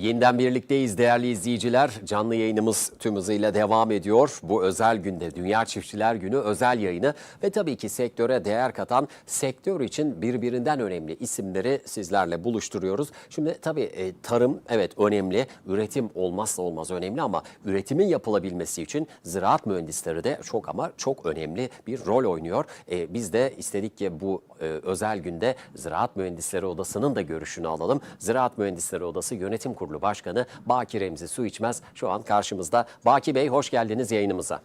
Yeniden birlikteyiz değerli izleyiciler. Canlı yayınımız tüm hızıyla devam ediyor. Bu özel günde Dünya Çiftçiler Günü özel yayını ve tabii ki sektöre değer katan sektör için birbirinden önemli isimleri sizlerle buluşturuyoruz. Şimdi tabii e, tarım evet önemli, üretim olmazsa olmaz önemli ama üretimin yapılabilmesi için ziraat mühendisleri de çok ama çok önemli bir rol oynuyor. E, biz de istedik ki bu e, özel günde Ziraat Mühendisleri Odası'nın da görüşünü alalım. Ziraat Mühendisleri Odası Yönetim Kurulu Başkanı Baki Remzi Su İçmez şu an karşımızda. Baki Bey hoş geldiniz yayınımıza.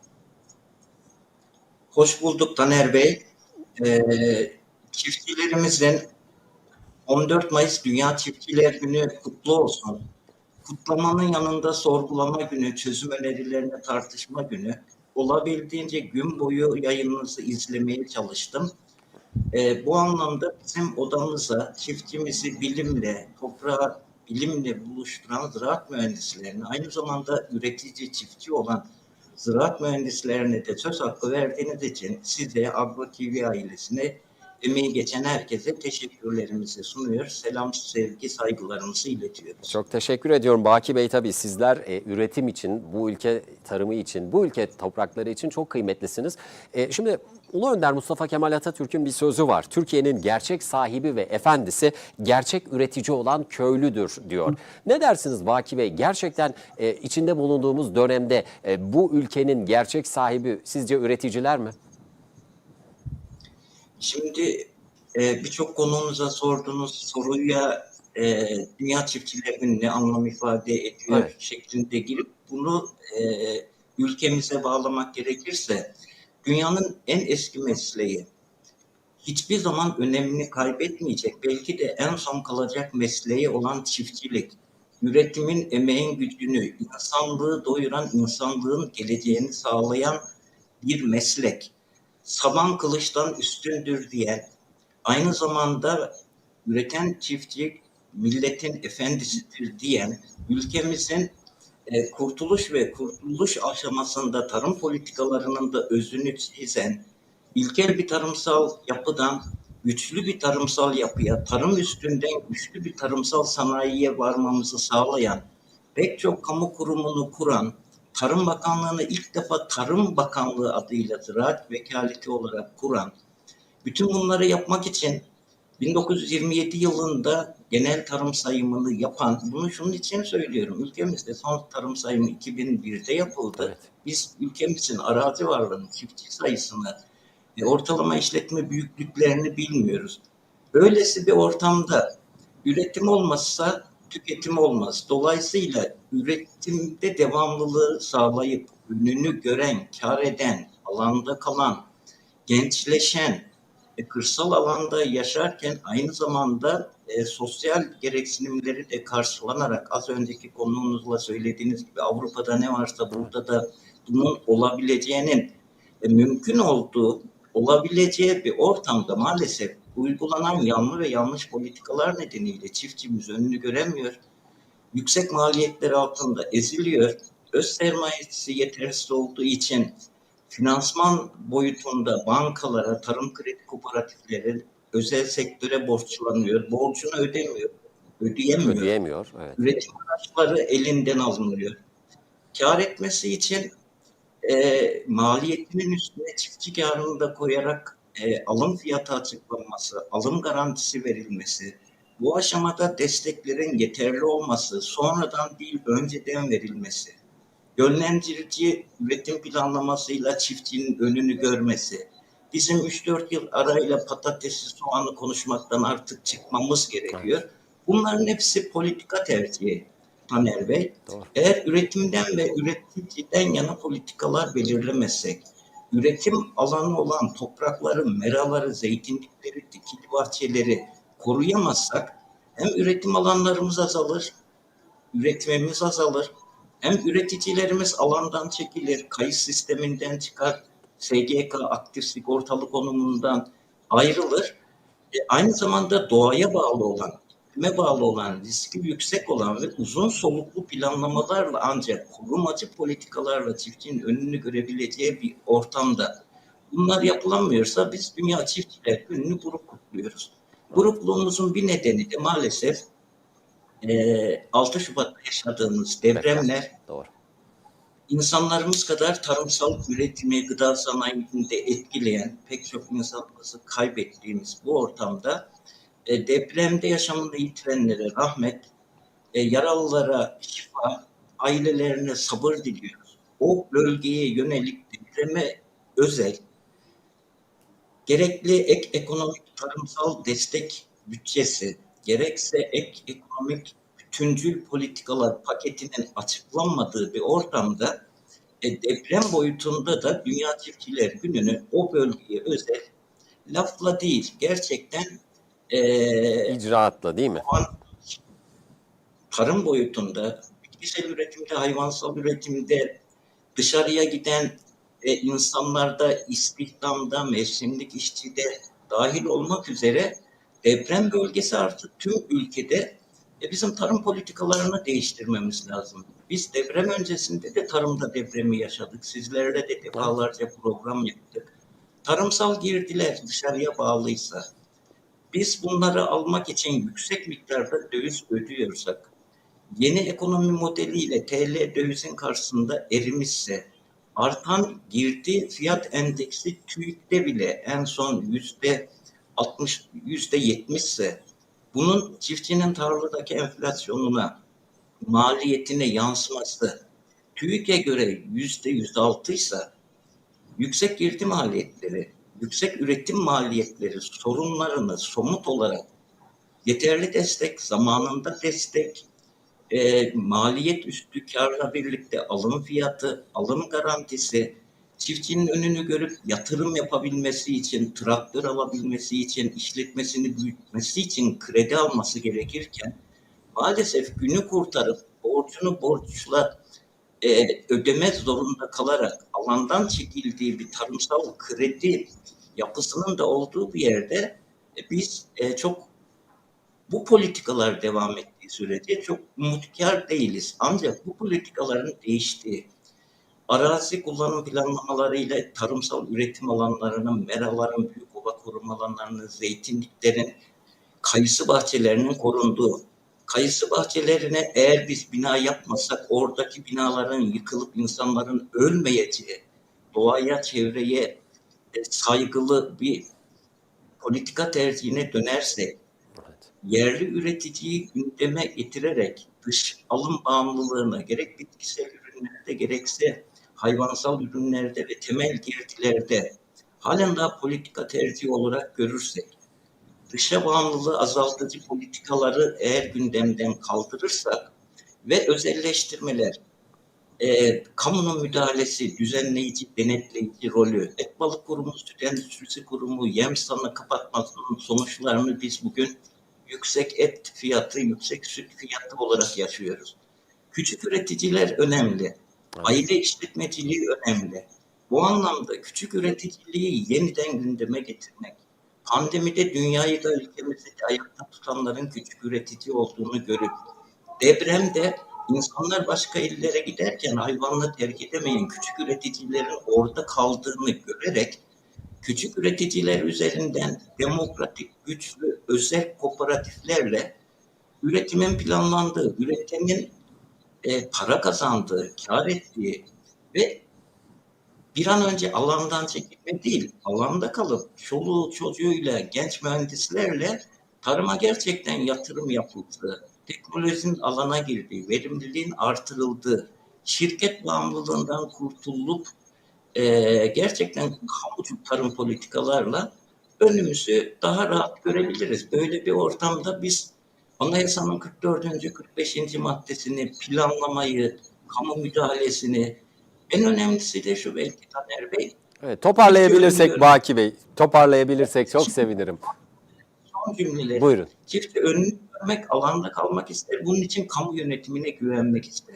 Hoş bulduk Taner Bey. Ee, çiftçilerimizin 14 Mayıs Dünya Çiftçiler Günü kutlu olsun. Kutlamanın yanında sorgulama günü, çözüm önerilerini tartışma günü. Olabildiğince gün boyu yayınınızı izlemeye çalıştım. Ee, bu anlamda bizim odamıza çiftçimizi bilimle, toprağı bilimle buluşturan ziraat mühendislerini, aynı zamanda üretici, çiftçi olan ziraat mühendislerine de söz hakkı verdiğiniz için size Agro TV ailesine emeği geçen herkese teşekkürlerimizi sunuyor. Selam, sevgi, saygılarımızı iletiyoruz. Çok teşekkür ediyorum Baki Bey. Tabii sizler e, üretim için, bu ülke tarımı için, bu ülke toprakları için çok kıymetlisiniz. E, şimdi Ulu Önder Mustafa Kemal Atatürk'ün bir sözü var. Türkiye'nin gerçek sahibi ve efendisi gerçek üretici olan köylüdür diyor. Ne dersiniz Baki Bey? Gerçekten e, içinde bulunduğumuz dönemde e, bu ülkenin gerçek sahibi sizce üreticiler mi? Şimdi e, birçok konuğumuza sorduğunuz soruya e, Dünya Çiftçiler Günü ne anlam ifade ediyor Evet. şeklinde girip bunu e, ülkemize bağlamak gerekirse dünyanın en eski mesleği hiçbir zaman önemini kaybetmeyecek belki de en son kalacak mesleği olan çiftçilik. Üretimin, emeğin gücünü, insanlığı doyuran, insanlığın geleceğini sağlayan bir meslek saban kılıçtan üstündür diyen, aynı zamanda üreten çiftçi milletin efendisidir diyen, ülkemizin e, kurtuluş ve kurtuluş aşamasında tarım politikalarının da özünü çizen, ilkel bir tarımsal yapıdan güçlü bir tarımsal yapıya, tarım üstünden güçlü bir tarımsal sanayiye varmamızı sağlayan, pek çok kamu kurumunu kuran, Tarım Bakanlığı'nı ilk defa Tarım Bakanlığı adıyla ziraat vekaleti olarak kuran, bütün bunları yapmak için 1927 yılında genel tarım sayımını yapan, bunu şunun için söylüyorum, ülkemizde son tarım sayımı 2001'de yapıldı. Evet. Biz ülkemizin arazi varlığını, çiftçi sayısını, ortalama işletme büyüklüklerini bilmiyoruz. Böylesi bir ortamda üretim olmazsa tüketim olmaz. Dolayısıyla üretimde devamlılığı sağlayıp ününü gören, kar eden, alanda kalan, gençleşen, ve kırsal alanda yaşarken aynı zamanda e, sosyal gereksinimleri de karşılanarak az önceki konuğunuzla söylediğiniz gibi Avrupa'da ne varsa burada da bunun olabileceğinin e, mümkün olduğu olabileceği bir ortamda maalesef uygulanan yanlı ve yanlış politikalar nedeniyle çiftçimiz önünü göremiyor. Yüksek maliyetler altında eziliyor. Öz sermayesi yetersiz olduğu için finansman boyutunda bankalara, tarım kredi kooperatifleri, özel sektöre borçlanıyor. Borcunu ödemiyor, ödeyemiyor. Ödeyemiyor. Evet. Üretim araçları elinden alınıyor. Kar etmesi için e, maliyetinin üstüne çiftçi karını da koyarak e, alım fiyatı açıklanması, alım garantisi verilmesi, bu aşamada desteklerin yeterli olması, sonradan değil önceden verilmesi, yönlendirici üretim planlamasıyla çiftçinin önünü görmesi, bizim 3-4 yıl arayla patatesi, soğanı konuşmaktan artık çıkmamız gerekiyor. Bunların hepsi politika tercihi Taner Bey. Doğru. Eğer üretimden ve üreticiden yana politikalar belirlemezsek, üretim alanı olan toprakları, meraları, zeytinlikleri, dikili bahçeleri koruyamazsak hem üretim alanlarımız azalır, üretimimiz azalır, hem üreticilerimiz alandan çekilir, kayıt sisteminden çıkar, SGK aktif sigortalı konumundan ayrılır. E, aynı zamanda doğaya bağlı olan, iklime bağlı olan, riski yüksek olan ve uzun soluklu planlamalarla ancak korumacı politikalarla çiftçinin önünü görebileceği bir ortamda bunlar yapılamıyorsa biz Dünya Çiftçiler Günü'nü grup kutluyoruz. Grupluğumuzun bir nedeni de maalesef e, 6 Şubat'ta yaşadığımız depremler Doğru. insanlarımız kadar tarımsal üretimi, gıda sanayini de etkileyen pek çok insanımızı kaybettiğimiz bu ortamda e, depremde yaşamını yitirenlere rahmet, e, yaralılara şifa, ailelerine sabır diliyoruz. O bölgeye yönelik depreme özel gerekli ek ekonomik tarımsal destek bütçesi, gerekse ek ekonomik bütüncül politikalar paketinin açıklanmadığı bir ortamda e, deprem boyutunda da Dünya Çiftçiler Günü'nü o bölgeye özel lafla değil gerçekten e, İcraatla değil mi? tarım boyutunda, bitkisel üretimde, hayvansal üretimde, dışarıya giden e, insanlarda, istihdamda, mevsimlik işçide dahil olmak üzere deprem bölgesi artık tüm ülkede e, bizim tarım politikalarını değiştirmemiz lazım. Biz deprem öncesinde de tarımda depremi yaşadık. Sizlerle de defalarca program yaptık. Tarımsal girdiler dışarıya bağlıysa, biz bunları almak için yüksek miktarda döviz ödüyorsak, yeni ekonomi modeliyle TL dövizin karşısında erimişse, artan girdi fiyat endeksi TÜİK'te bile en son yüzde 60, yüzde 70 ise, bunun çiftçinin tarladaki enflasyonuna, maliyetine yansıması TÜİK'e göre yüzde 106 ise, yüksek girdi maliyetleri, yüksek üretim maliyetleri sorunlarını somut olarak yeterli destek, zamanında destek, e, maliyet üstü karla birlikte alım fiyatı, alım garantisi, çiftçinin önünü görüp yatırım yapabilmesi için, traktör alabilmesi için, işletmesini büyütmesi için kredi alması gerekirken maalesef günü kurtarıp borcunu borçla e, ödemez zorunda kalarak alandan çekildiği bir tarımsal kredi yapısının da olduğu bir yerde e, biz e, çok bu politikalar devam ettiği sürece çok umutkar değiliz. Ancak bu politikaların değiştiği, arazi kullanım planlamalarıyla tarımsal üretim alanlarının, meraların, büyük ova koruma alanlarının, zeytinliklerin, kayısı bahçelerinin korunduğu, kayısı bahçelerine eğer biz bina yapmasak oradaki binaların yıkılıp insanların ölmeyeceği, doğaya, çevreye e, saygılı bir politika tercihine dönersek, Evet. yerli üreticiyi gündeme getirerek dış alım bağımlılığını gerek bitkisel ürünlerde gerekse hayvansal ürünlerde ve temel girdilerde halen daha politika tercihi olarak görürsek, dışa bağımlılığı azaltıcı politikaları eğer gündemden kaldırırsak ve özelleştirmeler, e, kamunun müdahalesi, düzenleyici, denetleyici rolü, et balık kurumu, süt endüstrisi kurumu, yem sanı kapatmasının sonuçlarını biz bugün yüksek et fiyatı, yüksek süt fiyatı olarak yaşıyoruz. Küçük üreticiler önemli. Aile işletmeciliği önemli. Bu anlamda küçük üreticiliği yeniden gündeme getirmek, pandemide dünyayı da ülkemizi de ayakta tutanların küçük üretici olduğunu görüp, depremde insanlar başka illere giderken hayvanla terk edemeyen küçük üreticilerin orada kaldığını görerek, küçük üreticiler üzerinden demokratik, güçlü, özel kooperatiflerle üretimin planlandığı, üretimin e, para kazandığı, kar ettiği ve bir an önce alandan çekilme değil, alanda kalıp çoluğu çocuğuyla, genç mühendislerle tarıma gerçekten yatırım yapıldığı, teknolojinin alana girdiği, verimliliğin artırıldığı, şirket bağımlılığından kurtulup e, gerçekten kamucu tarım politikalarla önümüzü daha rahat görebiliriz. Böyle bir ortamda biz Anayasanın 44. 45. maddesini, planlamayı, kamu müdahalesini, en önemlisi de şu belki Taner Bey, Evet, toparlayabilirsek. Baki Bey, toparlayabilirsek çok sevinirim. son cümleleri. Buyurun. Çiftçi önünü görmek, alanda kalmak ister. Bunun için kamu yönetimine güvenmek ister.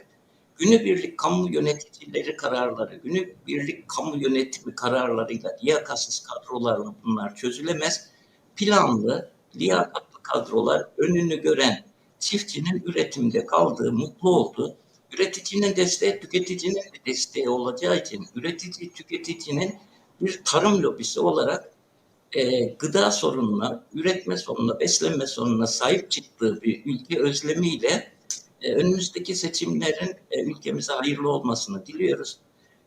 Günübirlik kamu yöneticileri kararları, günübirlik kamu yönetimi kararlarıyla, liyakatsız kadrolarla bunlar çözülemez. Planlı, liyakatlı kadrolar önünü gören çiftçinin üretimde kaldığı, mutlu olduğu, üreticinin desteği, tüketicinin de desteği olacağı için üretici, tüketicinin bir tarım lobisi olarak e, gıda sorununa, üretme sorununa, beslenme sorununa sahip çıktığı bir ülke özlemiyle e, önümüzdeki seçimlerin e, ülkemize hayırlı olmasını diliyoruz.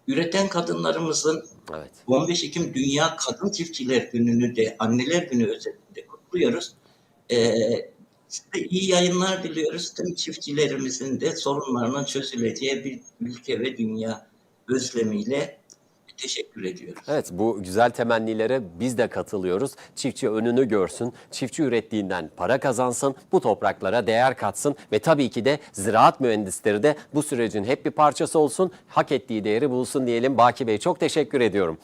Üreten kadınlarımızın Evet. 15 Ekim Dünya Kadın Çiftçiler Günü'nü de Anneler Günü özelinde kutluyoruz. Ee, size iyi yayınlar diliyoruz. Tüm çiftçilerimizin de sorunlarının çözüleceği bir ülke ve dünya özlemiyle teşekkür ediyoruz. Evet bu güzel temennilere biz de katılıyoruz. Çiftçi önünü görsün, çiftçi ürettiğinden para kazansın, bu topraklara değer katsın ve tabii ki de ziraat mühendisleri de bu sürecin hep bir parçası olsun, hak ettiği değeri bulsun diyelim. Baki Bey çok teşekkür ediyorum.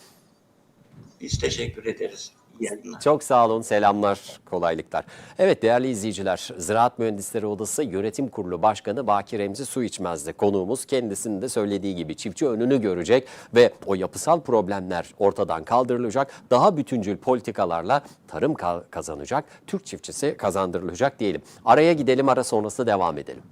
Biz teşekkür ederiz. Yayınlar. Çok sağ olun, selamlar, kolaylıklar. Evet değerli izleyiciler, Ziraat Mühendisleri Odası Yönetim Kurulu Başkanı Baki Remzi Su içmezdi. Konuğumuz kendisinin de söylediği gibi çiftçi önünü görecek ve o yapısal problemler ortadan kaldırılacak. Daha bütüncül politikalarla tarım ka- kazanacak, Türk çiftçisi kazandırılacak diyelim. Araya gidelim, ara sonrası devam edelim.